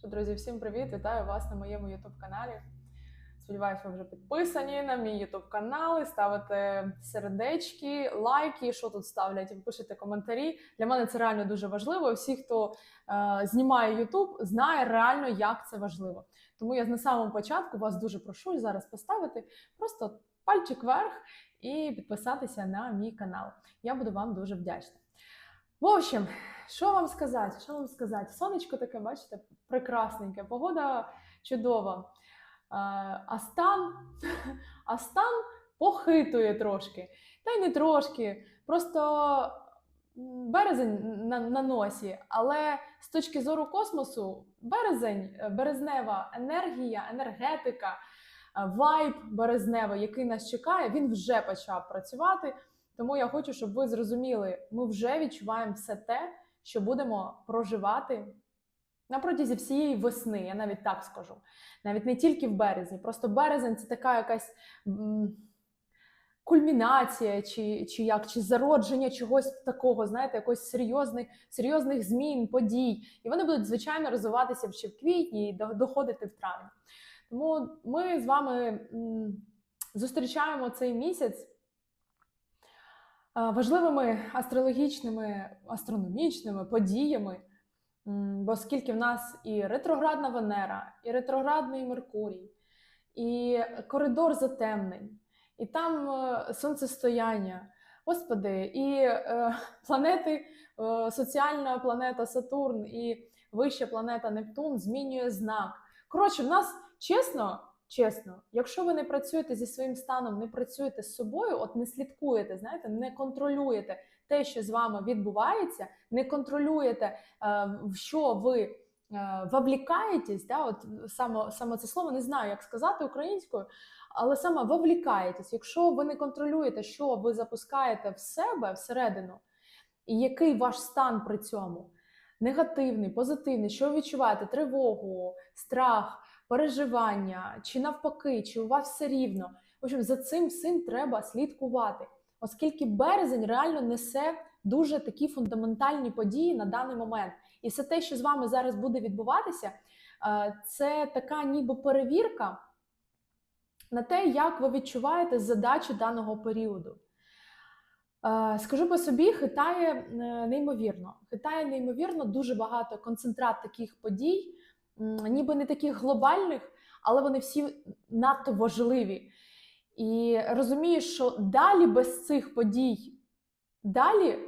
Що, друзі, всім привіт! Вітаю вас на моєму youtube каналі. Сподіваюсь, ви вже підписані на мій youtube канал, і ставите сердечки, лайки, що тут ставлять, і пишете коментарі. Для мене це реально дуже важливо. Всі, хто е, знімає YouTube, знає реально, як це важливо. Тому я на самому початку вас дуже прошу зараз поставити просто пальчик вверх і підписатися на мій канал. Я буду вам дуже вдячна. В общем, що вам сказати? Що вам сказати? Сонечко таке, бачите, прекрасненьке, погода чудова. А, а стан, а стан похитує трошки. Та й не трошки. Просто березень на, на носі. Але з точки зору космосу, березень, е, березнева енергія, енергетика, е, вайб березневий, який нас чекає, він вже почав працювати. Тому я хочу, щоб ви зрозуміли, ми вже відчуваємо все те, що будемо проживати на протязі всієї весни, я навіть так скажу. Навіть не тільки в березні. Просто березень це така якась кульмінація, чи, чи як, чи зародження чогось такого, знаєте, якось серйозних, серйозних змін, подій. І вони будуть, звичайно, розвиватися ще в квітні і доходити в травні. Тому ми з вами зустрічаємо цей місяць важливими астрологічними, астрономічними подіями. Бо оскільки в нас і ретроградна Венера, і ретроградний Меркурій, і коридор затемнень, і там е, сонцестояння, господи, і е, планети, е, соціальна планета Сатурн і вища планета Нептун змінює знак. Коротше, в нас чесно, чесно, якщо ви не працюєте зі своїм станом, не працюєте з собою, от не слідкуєте, знаєте, не контролюєте те, що з вами відбувається, не контролюєте, е, в що ви е, вовлікаєтесь, да, от саме, саме це слово не знаю, як сказати українською, але саме вовлікаєтесь. Якщо ви не контролюєте, що ви запускаєте в себе всередину, і який ваш стан при цьому негативний, позитивний, що ви відчуваєте тривогу, страх, переживання, чи навпаки, чи у вас все рівно. В общем, за цим всім треба слідкувати, оскільки березень реально несе дуже такі фундаментальні події на даний момент. І все те, що з вами зараз буде відбуватися, е, це така ніби перевірка на те, як ви відчуваєте задачу даного періоду. Е, Скажу по собі, хитає е, неймовірно. Хитає неймовірно дуже багато концентрат таких подій, ніби не таких глобальних, але вони всі надто важливі. І розумієш, що далі без цих подій, далі, е,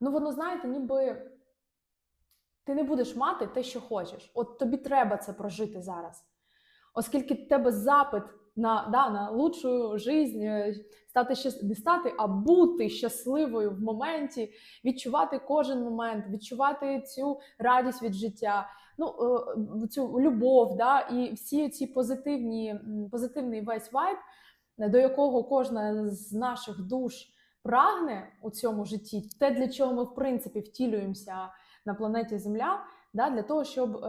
ну воно знаєте, ніби ти не будеш мати те, що хочеш. От тобі треба це прожити зараз. Оскільки в тебе запит на, да, на лучшу жизнь, е, стати не стати, а бути щасливою в моменті, відчувати кожен момент, відчувати цю радість від життя, ну, е, цю любов, да, і всі ці позитивні, позитивний весь вайб, е, до якого кожна з наших душ прагне у цьому житті, те, для чого ми в принципі втілюємося на планеті Земля, да, для того, щоб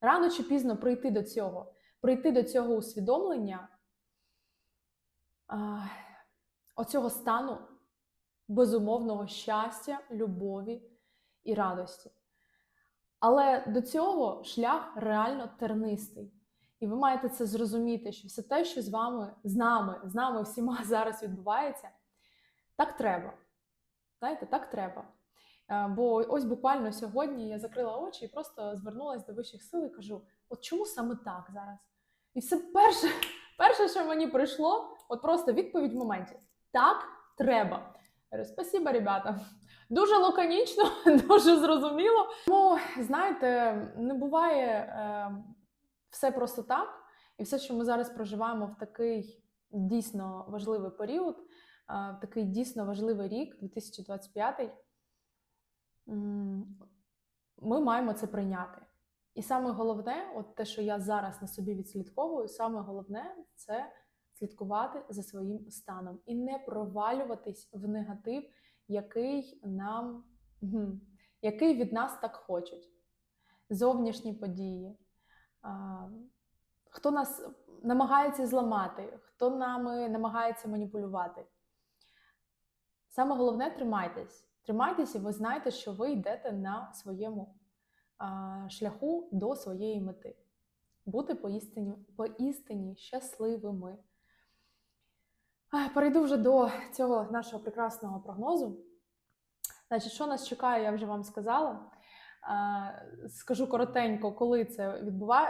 рано чи пізно прийти до цього, прийти до цього усвідомлення, а, оцього стану безумовного щастя, любові і радості. Але до цього шлях реально тернистий. І ви маєте це зрозуміти, що все те, що з вами, з нами, з нами всіма зараз відбувається, так треба. Знаєте, так треба. Е, Бо ось буквально сьогодні я закрила очі і просто звернулася до вищих сил і кажу: от чому саме так зараз? І все перше, перше, що мені прийшло, от просто відповідь в моменті: так треба. Спасибо, ребята. Дуже лаконічно, дуже зрозуміло. Тому, знаєте, не буває е, все просто так, і все, що ми зараз проживаємо в такий дійсно важливий період, е, в такий дійсно важливий рік, 2025, м, ми маємо це прийняти. І саме головне, от те, що я зараз на собі відслідковую, саме головне це слідкувати за своїм станом і не провалюватись в негатив, який нам який від нас так хочуть. Зовнішні події. Хто нас намагається зламати, хто нами намагається маніпулювати. Саме головне тримайтесь. Тримайтесь, і ви знаєте, що ви йдете на своєму шляху до своєї мети. Бути поістині, поістині щасливими. Перейду вже до цього нашого прекрасного прогнозу. Значить, що нас чекає, я вже вам сказала. Скажу коротенько, коли це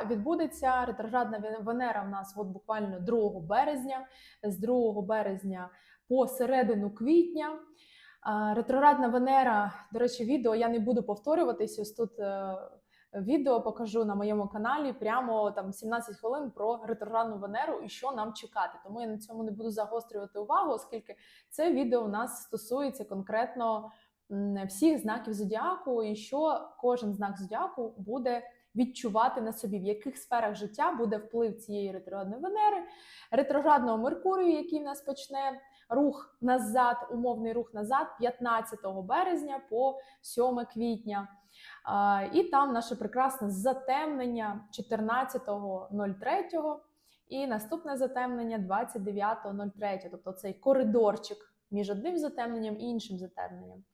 відбудеться. Ретроградна Венера в нас от буквально 2 березня, з 2 березня по середину квітня. Ретроградна Венера, до речі, відео я не буду повторюватись. Ось тут е, відео покажу на моєму каналі прямо там 17 хвилин про ретроградну Венеру і що нам чекати. Тому я на цьому не буду загострювати увагу, оскільки це відео у нас стосується конкретно всіх знаків зодіаку, і що кожен знак зодіаку буде відчувати на собі, в яких сферах життя буде вплив цієї ретроградної Венери, ретроградного Меркурію, який в нас почне рух назад, умовний рух назад 15 березня по 7 квітня. І там наше прекрасне затемнення 14.03 і наступне затемнення 29.03, тобто цей коридорчик між одним затемненням і іншим затемненням.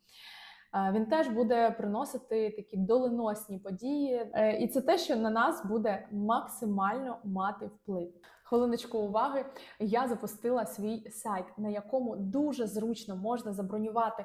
Він теж буде приносити такі доленосні події, Е, і це те, що на нас буде максимально мати вплив. Хвилиночку уваги. Я запустила свій сайт, на якому дуже зручно можна забронювати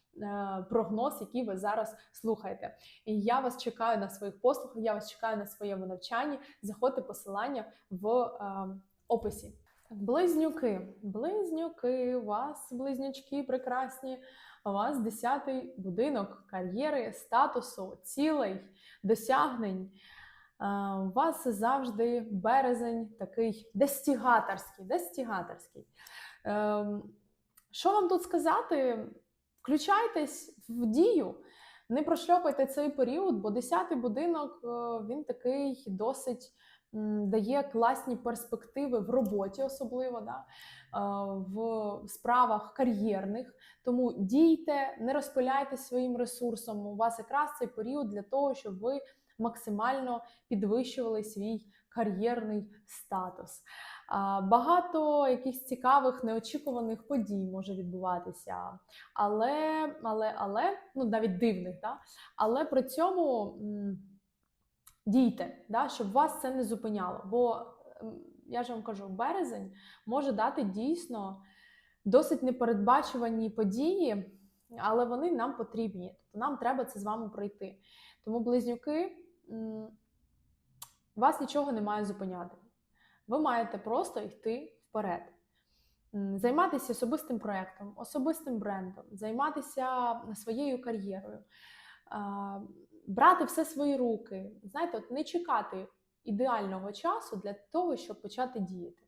прогноз, який ви зараз слухаєте. І я вас чекаю на своїх послугах, я вас чекаю на своєму навчанні. Заходьте посилання в е, описі. Близнюки, близнюки, у вас близнячки прекрасні. У вас 10-й будинок кар'єри, статусу, цілей, досягнень. Е, У вас завжди березень такий достігаторський, достігаторський. Ем, Що вам тут сказати? Включайтесь в дію, не прошльопайте цей період, бо 10-й будинок е, він такий досить дає класні перспективи в роботі, особливо да, е, в справах кар'єрних. Тому дійте, не розпиляйте своїм ресурсом. У вас якраз цей період для того, щоб ви максимально підвищували свій кар'єрний статус. Багато якихось цікавих неочікуваних подій може відбуватися, але, але, але, ну навіть дивних, да? але при цьому дійте, да? щоб вас це не зупиняло. Бо я ж вам кажу, березень може дати дійсно досить непередбачувані події, але вони нам потрібні. Тобто нам треба це з вами пройти. Тому близнюки вас нічого не має зупиняти. Ви маєте просто йти вперед. Займатися особистим проєктом, особистим брендом, займатися своєю кар'єрою, брати все свої руки. Знаєте, от не чекати ідеального часу для того, щоб почати діяти.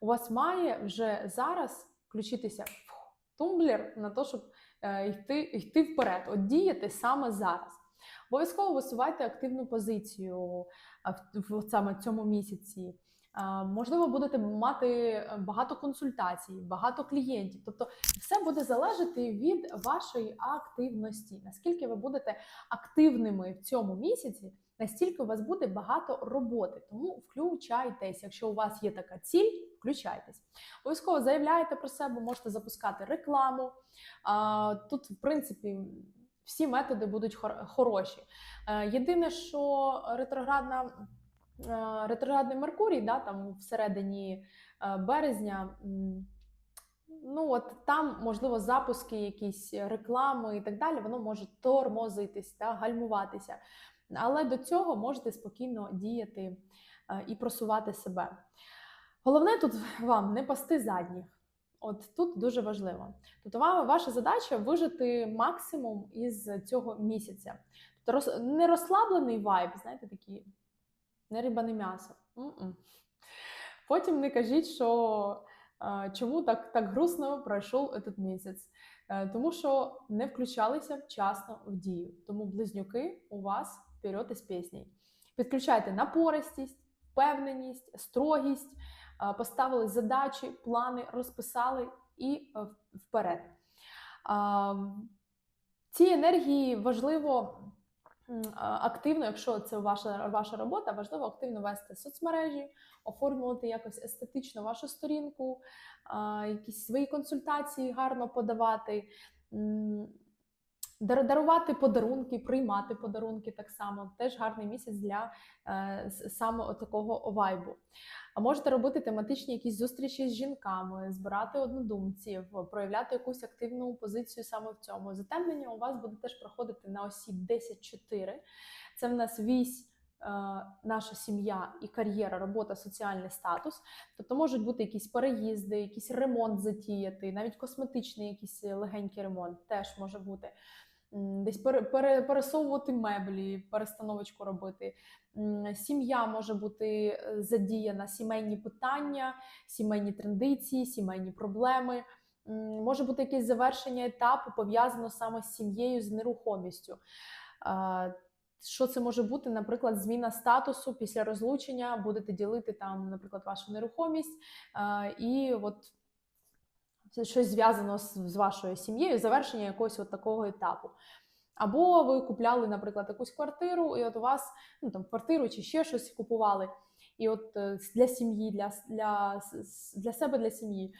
У вас має вже зараз включитися фух, тумблер на те, щоб е, йти, йти вперед, от діяти саме зараз. Обов'язково висувайте активну позицію в, в саме цьому місяці. Можливо, будете мати е, багато консультацій, багато клієнтів. Тобто, все буде залежати від вашої активності. Наскільки ви будете активними в цьому місяці, настільки у вас буде багато роботи. Тому включайтесь. Якщо у вас є така ціль, включайтесь. Обов'язково заявляєте про себе, можете запускати рекламу. Тут, в принципі, всі методи будуть хор- хороші. Е, Єдине, що ретроградна ретроградний Меркурій, да, там всередині е, березня. Ну, от там, можливо, запуски, якісь реклами і так далі, воно може тормозитись, да, гальмуватися. Але до цього можете спокійно діяти е, і просувати себе. Головне тут вам не пасти задніх. От тут дуже важливо. Тобто, вам ваша задача вижити максимум із цього місяця. Тобто не розслаблений вайб, знаєте, такий не риба, не м'ясо. М-м. Потім не кажіть, що е, чому так, так грустно пройшов этот місяць. Е, тому що не включалися вчасно в дію. Тому близнюки у вас вперед із піснею. Підключайте напористість, впевненість, строгість, е, поставили задачі, плани, розписали і вперед. Ці енергії важливо м, активно, якщо це ваша, ваша робота, важливо активно вести соцмережі, оформлювати якось естетично вашу сторінку, якісь свої консультації гарно подавати, дарувати подарунки, приймати подарунки так само. Теж гарний місяць для е, саме такого вайбу. А можете робити тематичні якісь зустрічі з жінками, збирати однодумців, проявляти якусь активну позицію саме в цьому. Затемнення у вас буде теж проходити на осі 10-4. Це в нас вісь. е, Наша сім'я і кар'єра, робота, соціальний статус. Тобто можуть бути якісь переїзди, якийсь ремонт затіяти, навіть косметичний якийсь легенький ремонт теж може бути. Десь пере, пере, пересовувати меблі, перестановочку робити. Сім'я може бути е, задіяна, сімейні питання, сімейні традиції, сімейні проблеми. Може бути якесь завершення етапу пов'язано саме з сім'єю, з нерухомістю. Що це може бути? Наприклад, зміна статусу після розлучення, будете ділити там, наприклад, вашу нерухомість, і от це щось зв'язано з, з вашою сім'єю, завершення якогось от такого етапу. Або ви купляли, наприклад, якусь квартиру, і от у вас ну там квартиру чи ще щось купували, і от е, для сім'ї, для, для, для себе, для сім'ї.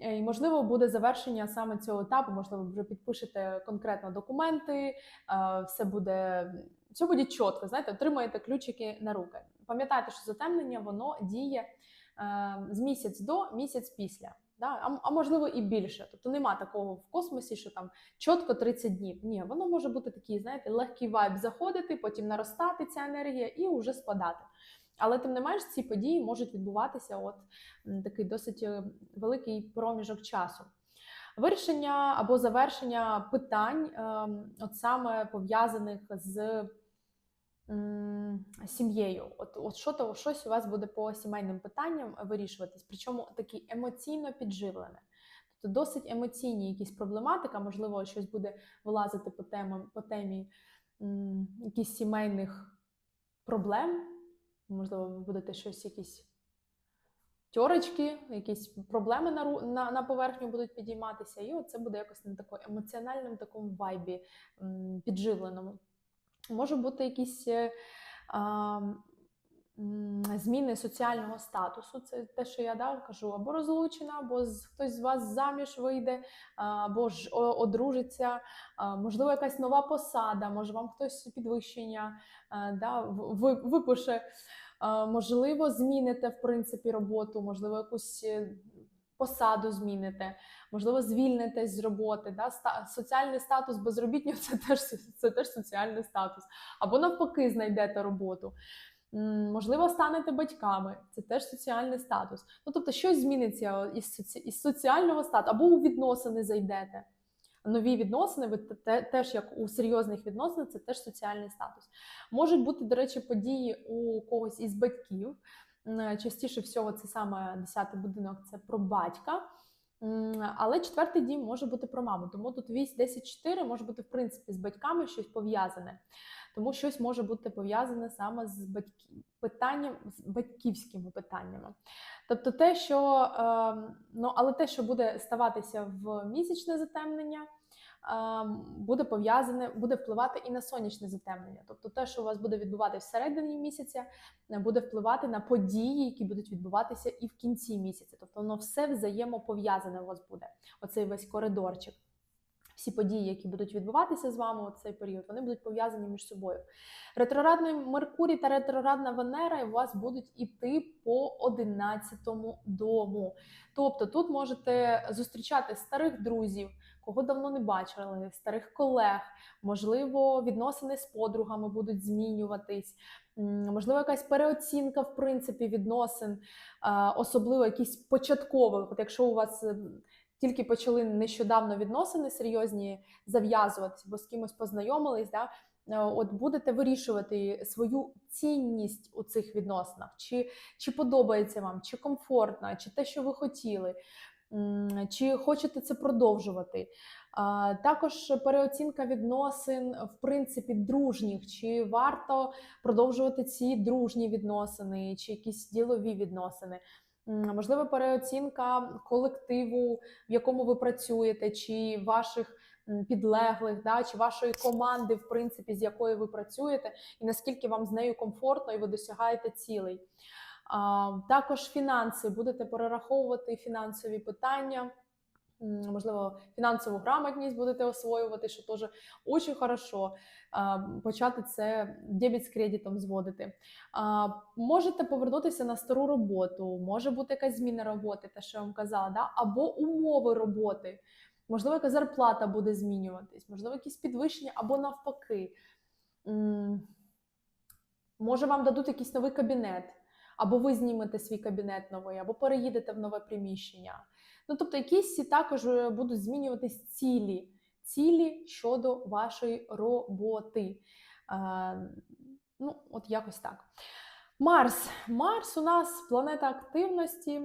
Е, І можливо буде завершення саме цього етапу. Можливо, вже підпишете конкретно документи, е, все буде все буде чітко. Знаєте, отримаєте ключики на руки. Пам'ятайте, що затемнення воно діє з місяць до місяць після. Да? А, а можливо і більше. Тобто нема такого в космосі, що там чітко 30 днів. Ні, воно може бути такий, знаєте, легкий вайб заходити, потім наростати ця енергія і вже спадати. Але тим не менш, ці події можуть відбуватися от такий досить е, великий проміжок часу. Вирішення або завершення питань, ем, от саме пов'язаних з сім'єю. От, от що то щось у вас буде по сімейним питанням вирішуватись, причому такі емоційно підживлене. Тобто досить емоційні якісь проблематика, можливо, щось буде вилазити по темам, по темі м, сімейних проблем. Можливо, ви будете щось якісь тьорочки, якісь проблеми на, на, на поверхню будуть підійматися, і це буде якось на такому емоціональному такому вайбі м, підживленому. Може бути якісь е, зміни соціального статусу. Це те, що я да, кажу, або розлучена, або хтось з вас заміж вийде, або ж одружиться, можливо, якась нова посада, може вам хтось підвищення да, випише. Можливо, зміните в принципі роботу, можливо, якусь е, посаду зміните, можливо, звільнитесь з роботи. Да? Соціальний статус безробітнього це теж, це теж соціальний статус. Або навпаки, знайдете роботу. Можливо, станете батьками, це теж соціальний статус. Ну, тобто, щось зміниться із, соціального статусу, або у відносини зайдете. Нові відносини, ви те- те- теж як у серйозних відносинах, це теж соціальний статус. Можуть бути, до речі, події у когось із батьків. Частіше всього, це саме 10-й будинок це про батька. Але четвертий дім може бути про маму. Тому тут вісь 10-4 може бути, в принципі, з батьками щось пов'язане. Тому щось може бути пов'язане саме з батьки... питанням, з батьківськими питаннями. Тобто те, що, е, ну, але те, що буде ставатися в місячне затемнення, ем, буде пов'язане, буде впливати і на сонячне затемнення. Тобто те, що у вас буде відбуватися всередині місяця, е, буде впливати на події, які будуть відбуватися і в кінці місяця. Тобто воно все взаємопов'язане у вас буде, оцей весь коридорчик. Всі події, які будуть відбуватися з вами у цей період, вони будуть пов'язані між собою. Ретроградний Меркурій та ретроградна Венера у вас будуть іти по 11-му дому. Тобто тут можете зустрічати старих друзів, кого давно не бачили, старих колег, можливо, відносини з подругами будуть змінюватись. Можливо, якась переоцінка в принципі відносин, особливо якісь початкових. От якщо у вас тільки почали нещодавно відносини серйозні зав'язуватися, бо з кимось познайомились, да, е, от будете вирішувати свою цінність у цих відносинах, чи, чи подобається вам, чи комфортно, чи те, що ви хотіли, чи хочете це продовжувати. Також переоцінка відносин, в принципі, дружніх, чи варто продовжувати ці дружні відносини, чи якісь ділові відносини. Можливо, переоцінка колективу, в якому ви працюєте, чи ваших підлеглих, да, чи вашої команди, в принципі, з якою ви працюєте, і наскільки вам з нею комфортно і ви досягаєте цілей. Також фінанси будете перераховувати фінансові питання. Можливо, фінансову грамотність будете освоювати, що теж дуже хорошо почати це дебіт з кредитом зводити. Можете повернутися на стару роботу, може бути якась зміна роботи, те, що я вам казала, да? або умови роботи. Можливо, яка зарплата буде змінюватись, можливо, якісь підвищення, або навпаки. Може, вам дадуть якийсь новий кабінет, або ви знімете свій кабінет новий, або переїдете в нове приміщення. Ну, тобто, якісь також е, будуть змінюватись цілі, цілі щодо вашої роботи. Е, ну, от якось так. Марс. Марс у нас планета активності.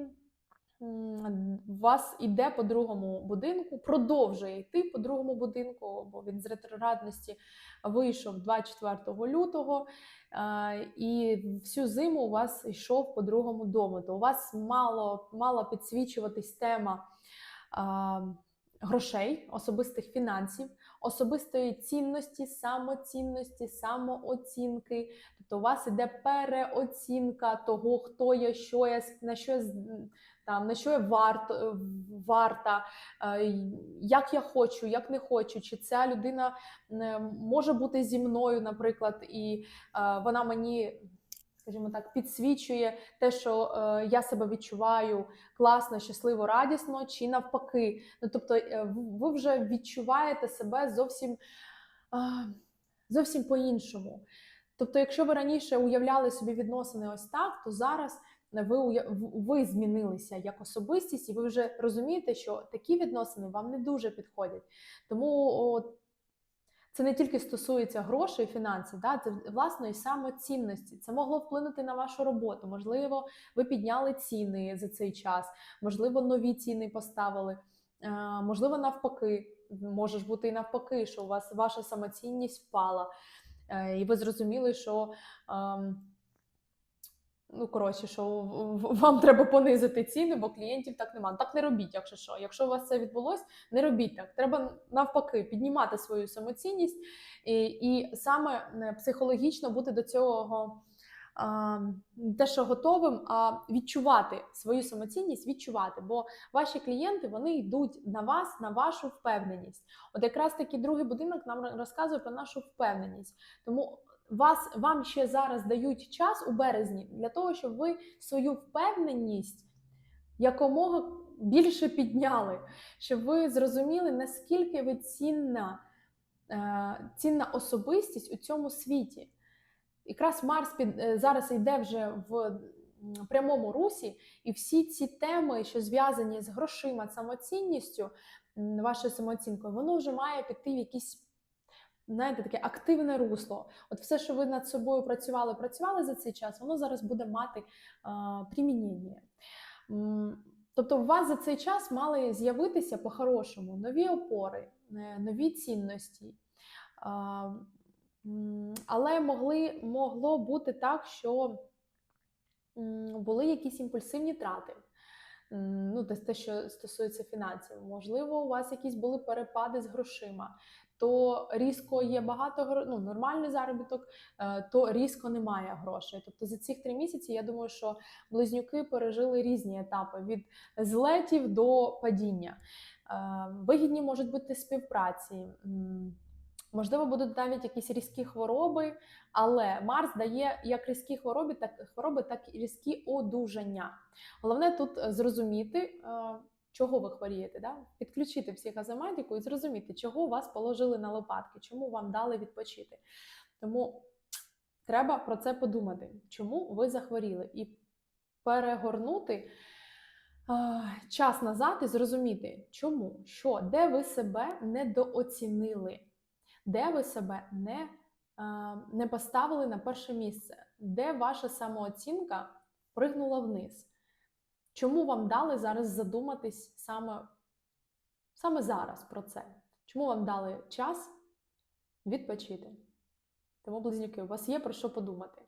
Вас іде по другому будинку, продовжує йти по другому будинку, бо він з ретроградності вийшов 24 лютого, е, і всю зиму у вас йшов по другому дому. То у вас мало, мала підсвічуватись тема грошей, особистих фінансів, особистої цінності, самоцінності, самооцінки. Тобто у вас іде переоцінка того, хто я, що я, на що я, там, на що я варто, варта, е, як я хочу, як не хочу, чи ця людина е, може бути зі мною, наприклад, і е, вона мені. Скажімо так, підсвічує те, що е, я себе відчуваю класно, щасливо, радісно, чи навпаки. Ну тобто, е, ви вже відчуваєте себе зовсім, а, зовсім по-іншому. Тобто, якщо ви раніше уявляли собі відносини ось так, то зараз ви, ви змінилися як особистість, і ви вже розумієте, що такі відносини вам не дуже підходять. Тому от, це не тільки стосується грошей, фінансів, да, це власної самоцінності. Це могло вплинути на вашу роботу. Можливо, ви підняли ціни за цей час, можливо, нові ціни поставили. Е, Можливо, навпаки, може ж бути і навпаки, що у вас ваша самоцінність впала, Е, і ви зрозуміли, що ем, ну коротше, що вам треба понизити ціни, бо клієнтів так немає. Так не робіть, якщо що. Якщо у вас це відбулось, не робіть так. Треба навпаки піднімати свою самоцінність і, і саме е, психологічно бути до цього. а, те, що готовим, а відчувати свою самоцінність, відчувати. Бо ваші клієнти вони йдуть на вас, на вашу впевненість. От якраз таки другий будинок нам розказує про нашу впевненість. Тому вас вам ще зараз дають час у березні для того, щоб ви свою впевненість якомога більше підняли, щоб ви зрозуміли, наскільки ви цінна, е, цінна особистість у цьому світі. Якраз Марс під е, зараз йде вже в прямому русі, і всі ці теми, що зв'язані з грошима, самоцінністю, вашою самооцінкою, воно вже має піти в якісь знаєте, таке активне русло. От все, що ви над собою працювали, працювали за цей час, воно зараз буде мати а, примінення. Тобто, у вас за цей час мали з'явитися по-хорошому нові опори, е, нові цінності. А, Але могли, могло бути так, що були якісь імпульсивні трати. ну, те, те, що стосується фінансів. Можливо, у вас якісь були перепади з грошима, то різко є багато ну, нормальний заробіток, е, то різко немає грошей. Тобто за ці три місяці я думаю, що близнюки пережили різні етапи від злетів до падіння. Е, Вигідні можуть бути співпраці. Можливо, будуть навіть якісь різкі хвороби, але Марс дає як різкі хвороби, так хвороби, так і різкі одужання. Головне тут е, зрозуміти, чого ви хворієте, да? підключити психозоматику і зрозуміти, чого вас положили на лопатки, чому вам дали відпочити. Тому треба про це подумати, чому ви захворіли, і перегорнути час назад і зрозуміти, чому, що, де ви себе недооцінили, де ви себе не, не поставили на перше місце, де ваша самооцінка пригнула вниз. Чому вам дали зараз задуматись саме, саме зараз про це? Чому вам дали час відпочити? Тому, близнюки, у вас є про що подумати.